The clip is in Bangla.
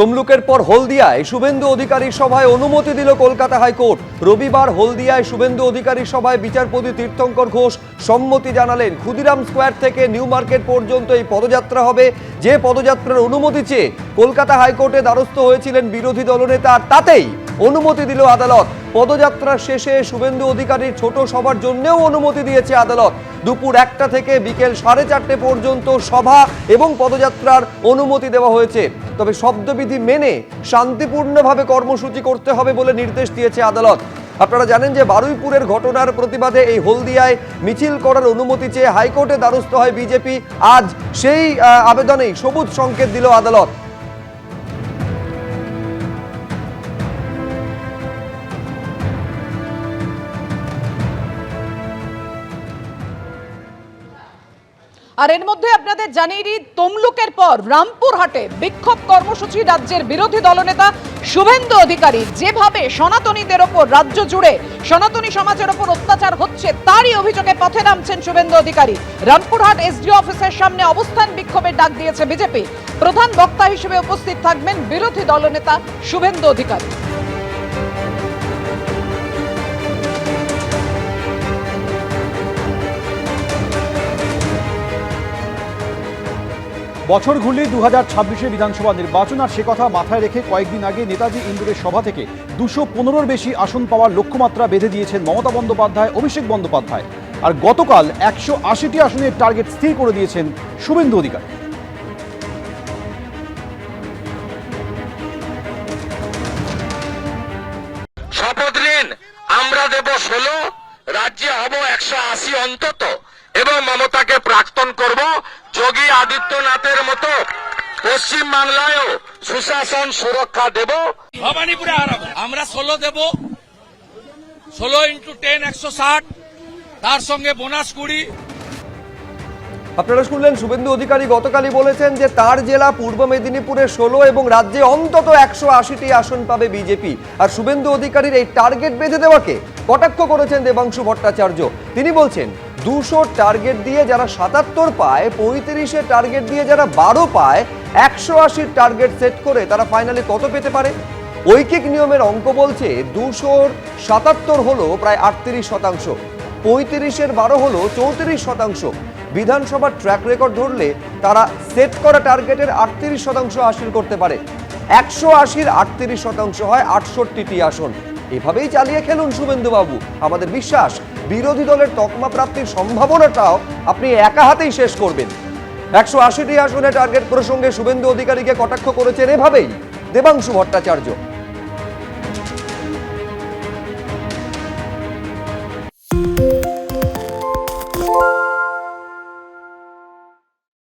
তমলুকের পর হলদিয়ায় শুভেন্দু অধিকারী সভায় অনুমতি দিল কলকাতা হাইকোর্ট। রবিবার হলদিয়ায় শুভেন্দু অধিকারী সভায় বিচারপতি তীর্থঙ্কর ঘোষ সম্মতি জানালেন, ক্ষুদিরাম স্কোয়ার থেকে নিউ মার্কেট পর্যন্ত এই পদযাত্রা হবে। যে পদযাত্রার অনুমতি চেয়ে কলকাতা হাইকোর্টে দ্বারস্থ হয়েছিলেন বিরোধী দলনেতা তাতেই অনুমতি দিল আদালত। পদযাত্রার শেষে শুভেন্দু অধিকারীর ছোট সভার জন্যও অনুমতি দিয়েছে আদালত। দুপুর একটা থেকে বিকেল সাড়ে চারটে পর্যন্ত সভা এবং পদযাত্রার অনুমতি দেওয়া হয়েছে। তবে শব্দবিধি মেনে শান্তিপূর্ণভাবে কর্মসূচি করতে হবে বলে নির্দেশ দিয়েছে আদালত। আপনারা জানেন যে বারুইপুরের ঘটনার প্রতিবাদে এই হলদিয়ায় মিছিল করার অনুমতি চেয়ে হাইকোর্টে দ্বারস্থ হয় বিজেপি। আজ সেই আবেদনেই সবুজ সংকেত দিল আদালত। আর এর মধ্যে আপনাদের জানিয়ে দিই, তমলুকের পর রামপুরহাটে বিক্ষোভ কর্মসূচি রাজ্যের বিরোধী দলনেতা শুভেন্দু অধিকারী। যেভাবে সনাতনীদের ওপর রাজ্য জুড়ে সনাতনী সমাজের ওপর অত্যাচার হচ্ছে, তারই অভিযোগে পথে নামছেন শুভেন্দু অধিকারী। রামপুরহাট এসডিও অফিসের সামনে অবস্থান বিক্ষোভের ডাক দিয়েছে বিজেপি। প্রধান বক্তা হিসেবে উপস্থিত থাকবেন বিরোধী দলনেতা শুভেন্দু অধিকারী। বছর ঘুরলেই দু হাজার ছাব্বিশে বিধানসভা নির্বাচন, আর সে কথা মাথায় রেখে কয়েকদিন আগে নেতাজি ইন্দুরের সভা থেকে দুশো পনেরোর বেশি আসন পাওয়ার লক্ষ্যমাত্রা বেঁধে দিয়েছেন মমতা বন্দ্যোপাধ্যায়, অভিষেক বন্দ্যোপাধ্যায়। আর গতকাল একশো আশিটি আসনের টার্গেট স্থির করে দিয়েছেন শুভেন্দু অধিকারী। শপথ নিন, আমরা দেব ষোলো, রাজ্যে হব একশো আশি অন্তত। এবং মমতাকে প্রাক্তন করব যোগী আদিত্যনাথের মতো। পশ্চিম বাংলায়ও সুশাসন সুরক্ষা দেব। ভবানীপুরে হারাবো আমরা ষোলো দেব। ষোলো ইন্টু টেন একশো ষাট। তার সঙ্গে বোনাস কুড়ি। আপনারা শুনলেন শুভেন্দু অধিকারী গতকালই বলেছেন যে তার জেলা পূর্ব মেদিনীপুরে ষোলো এবং রাজ্যে অন্তত একশো আশিটি আসন পাবে বিজেপি। আর শুভেন্দু অধিকারীর এই টার্গেট বেঁধে দেওয়াকে কটাক্ষ করেছেন দেবাংশু ভট্টাচার্য। তিনি বলছেন দুশো টার্গেট দিয়ে যারা সাতাত্তর পায়, পঁয়ত্রিশে টার্গেট দিয়ে যারা বারো পায়, একশো আশির টার্গেট সেট করে তারা ফাইনালি কত পেতে পারে? ঐকিক নিয়মের অঙ্ক বলছে দুশোর সাতাত্তর হলো প্রায় আটত্রিশ শতাংশ, পঁয়ত্রিশের বারো হলো চৌত্রিশ শতাংশ। বিধানসভার ট্র্যাক রেকর্ড ধরলে তারা সেট করা টার্গেটের আটত্রিশ শতাংশ হাসিল করতে পারে। একশো আশির আটত্রিশ শতাংশ হয় আটষট্টিটি আসন। এভাবেই চালিয়ে খেলুন শুভেন্দুবাবু। আমাদের বিশ্বাস বিরোধী দলের তকমা প্রাপ্তির সম্ভাবনাটাও আপনি একা হাতেই শেষ করবেন। একশো আশিটি আসনে টার্গেট প্রসঙ্গে শুভেন্দু অধিকারীকে কটাক্ষ করেছেন এভাবেই দেবাংশু ভট্টাচার্য।